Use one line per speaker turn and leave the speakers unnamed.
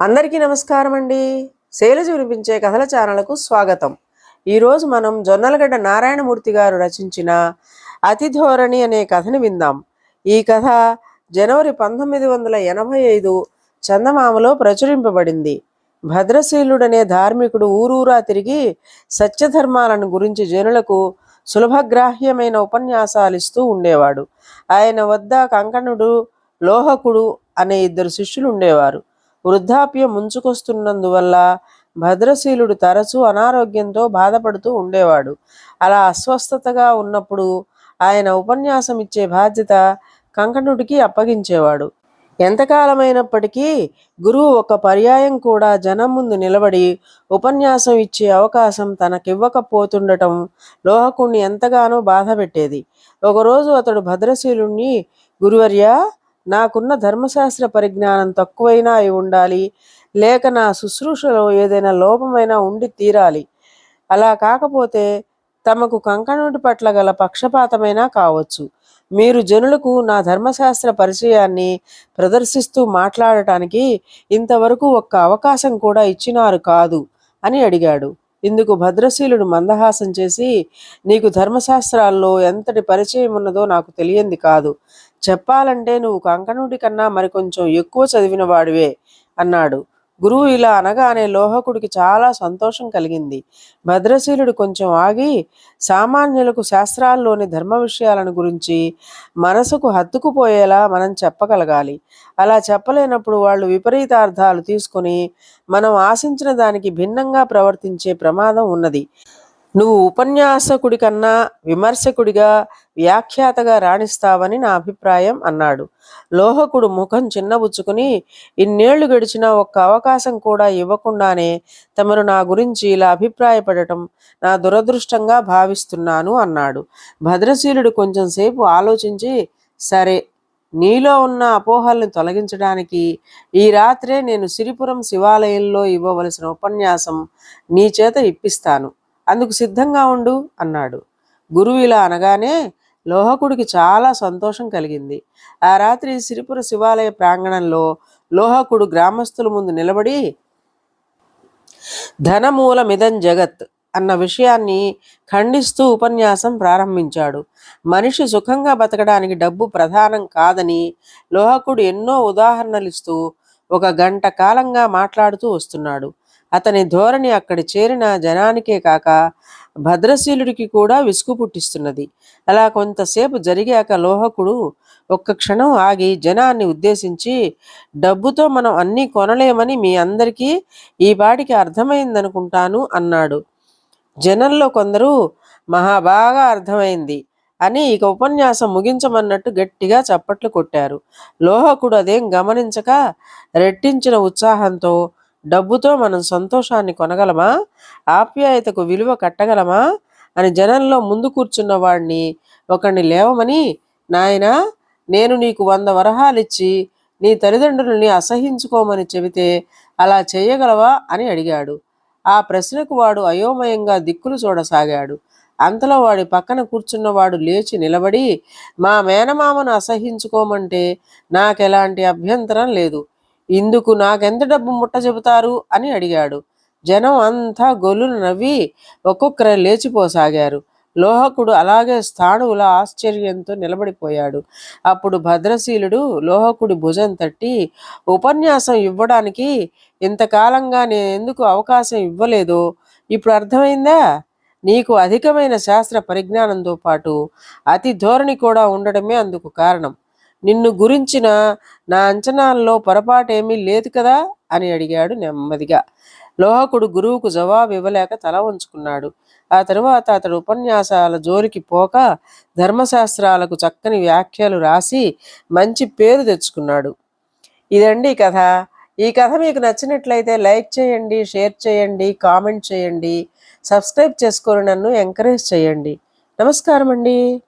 అందరికీ నమస్కారం అండి శైలజ వినిపించే కథల ఛానల్కు స్వాగతం. ఈరోజు మనం జొన్నలగడ్డ నారాయణమూర్తి గారు రచించిన అతిధోరణి అనే కథని విందాం. ఈ కథ జనవరి పంతొమ్మిది వందల ఎనభై ఐదు చందమామలో ప్రచురింపబడింది. భద్రశీలుడనే ధార్మికుడు ఊరూరా తిరిగి సత్యధర్మాలను గురించి జనులకు సులభగ్రాహ్యమైన ఉపన్యాసాలు ఇస్తూ ఉండేవాడు. ఆయన వద్ద కంకణుడు లోహకుడు అనే ఇద్దరు శిష్యులు ఉండేవారు. వృద్ధాప్యం ముంచుకొస్తున్నందువల్ల భద్రశీలుడు తరచూ అనారోగ్యంతో బాధపడుతూ ఉండేవాడు. అలా అస్వస్థతగా ఉన్నప్పుడు ఆయన ఉపన్యాసం ఇచ్చే బాధ్యత కంకణుడికి అప్పగించేవాడు. ఎంతకాలమైనప్పటికీ గురువు ఒక పర్యాయం కూడా జనం ముందు నిలబడి ఉపన్యాసం ఇచ్చే అవకాశం తనకివ్వకపోతుండటం లోహకుణ్ణి ఎంతగానో బాధ పెట్టేది ఒకరోజు అతడు భద్రశీలుణ్ణి గురువర్య నాకున్న ధర్మశాస్త్ర పరిజ్ఞానం తక్కువైనా అయి ఉండాలి. లేక నా శుశ్రూషలో ఏదైనా లోపమైనా ఉండి తీరాలి. అలా కాకపోతే తమకు కంకణుడి పట్ల గల పక్షపాతమైనా కావచ్చు. మీరు జనులకు నా ధర్మశాస్త్ర పరిచయాన్ని ప్రదర్శిస్తూ మాట్లాడటానికి ఇంతవరకు ఒక్క అవకాశం కూడా ఇచ్చినారు కాదు అని అడిగాడు. ఇందుకు భద్రశీలుడు మందహాసం చేసి నీకు ధర్మశాస్త్రాల్లో ఎంతటి పరిచయం ఉన్నదో నాకు తెలియంది కాదు. చెప్పాలంటే నువ్వు కంకణుడి కన్నా మరికొంచెం ఎక్కువ చదివిన వాడివే అన్నాడు. గురువు ఇలా అనగానే లోహకుడికి చాలా సంతోషం కలిగింది. భద్రశీలుడు కొంచెం ఆగి సామాన్యులకు శాస్త్రాల్లోని ధర్మ విషయాలను గురించి మనసుకు హత్తుకుపోయేలా మనం చెప్పగలగాలి. అలా చెప్పలేనప్పుడు వాళ్ళు విపరీతార్థాలు తీసుకొని మనం ఆశించిన దానికి భిన్నంగా ప్రవర్తించే ప్రమాదం ఉన్నది. నువ్వు ఉపన్యాసకుడి కన్నా విమర్శకుడిగా వ్యాఖ్యాతగా రాణిస్తావని నా అభిప్రాయం అన్నాడు. లోహకుడు ముఖం చిన్నబుచ్చుకుని ఇన్నేళ్ళు గడిచిన ఒక్క అవకాశం కూడా ఇవ్వకుండానే తమరు నా గురించి ఇలా అభిప్రాయపడటం నా దురదృష్టంగా భావిస్తున్నాను అన్నాడు. భద్రశీలుడు కొంచెం సేపు ఆలోచించి సరే నీలో ఉన్న అపోహల్ని తొలగించడానికి ఈ రాత్రే నేను సిరిపురం శివాలయంలో ఇవ్వవలసిన ఉపన్యాసం నీ చేత ఇప్పిస్తాను. అందుకు సిద్ధంగా ఉండు అన్నాడు. గురువు ఇలా అనగానే లోహకుడికి చాలా సంతోషం కలిగింది. ఆ రాత్రి సిరిపుర శివాలయ ప్రాంగణంలో లోహకుడు గ్రామస్తుల ముందు నిలబడి ధనమూలమిదం జగత్ అన్న విషయాన్ని ఖండిస్తూ ఉపన్యాసం ప్రారంభించాడు. మనిషి సుఖంగా బతకడానికి డబ్బు ప్రధానం కాదని లోహకుడు ఎన్నో ఉదాహరణలు ఇస్తూ ఒక గంట కాలంగా మాట్లాడుతూ వస్తున్నాడు. అతని ధోరణి అక్కడి చేరిన జనానికే కాక భద్రశీలుడికి కూడా విసుగు పుట్టిస్తున్నది. అలా కొంతసేపు జరిగాక లోహకుడు ఒక్క క్షణం ఆగి జనాన్ని ఉద్దేశించి డబ్బుతో మనం అన్నీ కొనలేమని మీ అందరికీ ఈ పాటికి అర్థమైందనుకుంటాను అన్నాడు. జనంలో కొందరు మహా బాగా అర్థమైంది అని ఇక ఉపన్యాసం ముగించమన్నట్టు గట్టిగా చప్పట్లు కొట్టారు. లోహకుడు అదేం గమనించక రెట్టించిన ఉత్సాహంతో డబ్బుతో మనం సంతోషాన్ని కొనగలమా? ఆప్యాయతకు విలువ కట్టగలమా? అని జనంలో ముందు కూర్చున్న వాడిని ఒకడిని లేవమని నాయనా నేను నీకు వంద వరహాలిచ్చి నీ తల్లిదండ్రులని అసహించుకోమని చెబితే అలా చేయగలవా? అని అడిగాడు. ఆ ప్రశ్నకు వాడు అయోమయంగా దిక్కులు చూడసాగాడు. అంతలో వాడి పక్కన కూర్చున్నవాడు లేచి నిలబడి మా మేనమామను అసహించుకోమంటే నాకెలాంటి అభ్యంతరం లేదు. ఇందుకు నాకెంత డబ్బు ముట్ట చెబుతారు అని అడిగాడు. జనం అంతా గొల్లును నవ్వి ఒక్కొక్కరు లేచిపోసాగారు. లోహకుడు అలాగే స్థాణువుల ఆశ్చర్యంతో నిలబడిపోయాడు. అప్పుడు భద్రశీలుడు లోహకుడి భుజం తట్టి ఉపన్యాసం ఇవ్వడానికి ఇంతకాలంగా నేను ఎందుకు అవకాశం ఇవ్వలేదో? ఇప్పుడు అర్థమైందా? నీకు అధికమైన శాస్త్ర పరిజ్ఞానంతో పాటు అతి ధోరణి కూడా ఉండడమే అందుకు కారణం. నిన్ను గురించిన నా అంచనాల్లో పొరపాటేమీ లేదు కదా? అని అడిగాడు నెమ్మదిగా. లోహకుడు గురువుకు జవాబు ఇవ్వలేక తల ఉంచుకున్నాడు ఆ తరువాత అతడు ఉపన్యాసాల జోలికి పోక ధర్మశాస్త్రాలకు చక్కని వ్యాఖ్యలు రాసి మంచి పేరు తెచ్చుకున్నాడు. ఇదండి కథ. ఈ కథ మీకు నచ్చినట్లయితే లైక్ చేయండి షేర్ చేయండి కామెంట్ చేయండి సబ్స్క్రైబ్ చేసుకొని నన్ను ఎంకరేజ్ చేయండి. నమస్కారం అండి